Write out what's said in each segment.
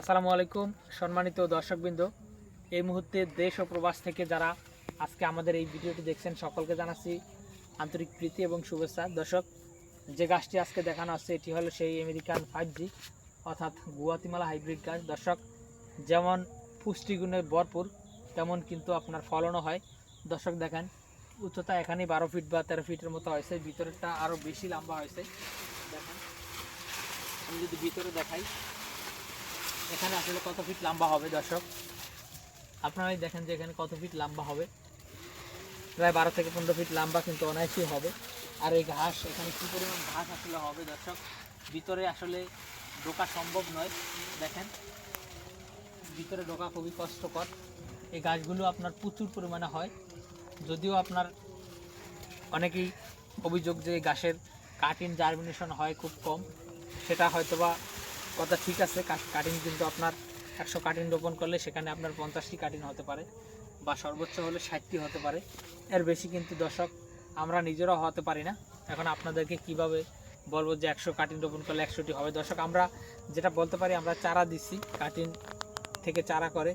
আসসালামু আলাইকুম, সম্মানিত দর্শকবৃন্দ। এই মুহূর্তে দেশ ও প্রবাস থেকে যারা আজকে আমাদের এই ভিডিওটি দেখছেন, সকলকে জানাচ্ছি আন্তরিক প্রীতি এবং শুভেচ্ছা। দর্শক, যে গাছটি আজকে দেখানো হচ্ছে এটি হলো সেই আমেরিকান ফাইভ জি অর্থাৎ গুয়াতিমালা হাইব্রিড গাছ। দর্শক, যেমন পুষ্টিগুণে ভরপুর, তেমন কিন্তু আপনার ফলনও হয়। দর্শক, দেখেন, উচ্চতা এখানে বারো ফিট বা তেরো ফিটের মতো হয়েছে, ভিতরেরটা আরও বেশি লম্বা হয়েছে। দেখেন, আমি যদি ভিতরে দেখাই এখানে আসলে কত ফিট লম্বা হবে, দর্শক? আপনারাই দেখেন যে এখানে কত ফিট লম্বা হবে। প্রায় বারো থেকে পনেরো ফিট লম্বা কিন্তু অনায়াসই হবে। আর এই ঘাস, এখানে কী পরিমাণ ঘাস আসলে হবে, দর্শক? ভিতরে আসলে ঢোকা সম্ভব নয়। দেখেন, ভিতরে ঢোকা খুবই কষ্টকর। এই গাছগুলো আপনার প্রচুর পরিমাণে হয়। যদিও আপনার অনেকেই অভিযোগ যে গাছের কাটিং জার্মিনেশন হয় খুব কম। সেটা হয়তোবা কথা ঠিক আছে কাটিং কিন্তু আপনার একশো কাটিং রোপণ করলে সেখানে আপনার পঞ্চাশটি কাটিং হতে পারে বা সর্বোচ্চ হলে ষাটটি হতে পারে। এর বেশি কিন্তু দর্শক আমরা নিজেরাও হতে পারি না। এখন আপনাদেরকে কীভাবে বলব যে একশো কাটিং রোপণ করলে একশোটি হবে? দর্শক, আমরা যেটা বলতে পারি, আমরা চারা দিচ্ছি কাটিং থেকে চারা করে,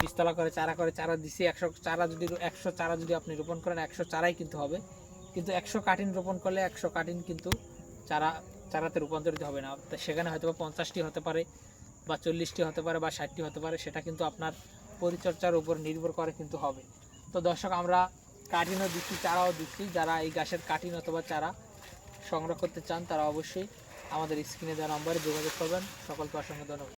পিস্তলা করে চারা করে চারা দিচ্ছি একশো চারা যদি একশো চারা যদি আপনি রোপণ করেন, একশো চারাই কিন্তু হবে। কিন্তু একশো কাটিং রোপণ করলে একশো কাটিং কিন্তু চারা চারাতে রূপান্তরিত হবে না। সেখানে হয়তো বা পঞ্চাশটি হতে পারে বা চল্লিশটি হতে পারে বা ষাটটি হতে পারে, সেটা কিন্তু আপনার পরিচর্যার উপর নির্ভর করে কিন্তু হবে। তো দর্শক, আমরা কাটিনও দিচ্ছি, চারাও দিচ্ছি। যারা এই গাছের কাটিন অথবা চারা সংগ্রহ করতে চান, তারা অবশ্যই আমাদের স্ক্রিনে দেওয়া নম্বরে যোগাযোগ করবেন। সকলকে অসংখ্য ধন্যবাদ।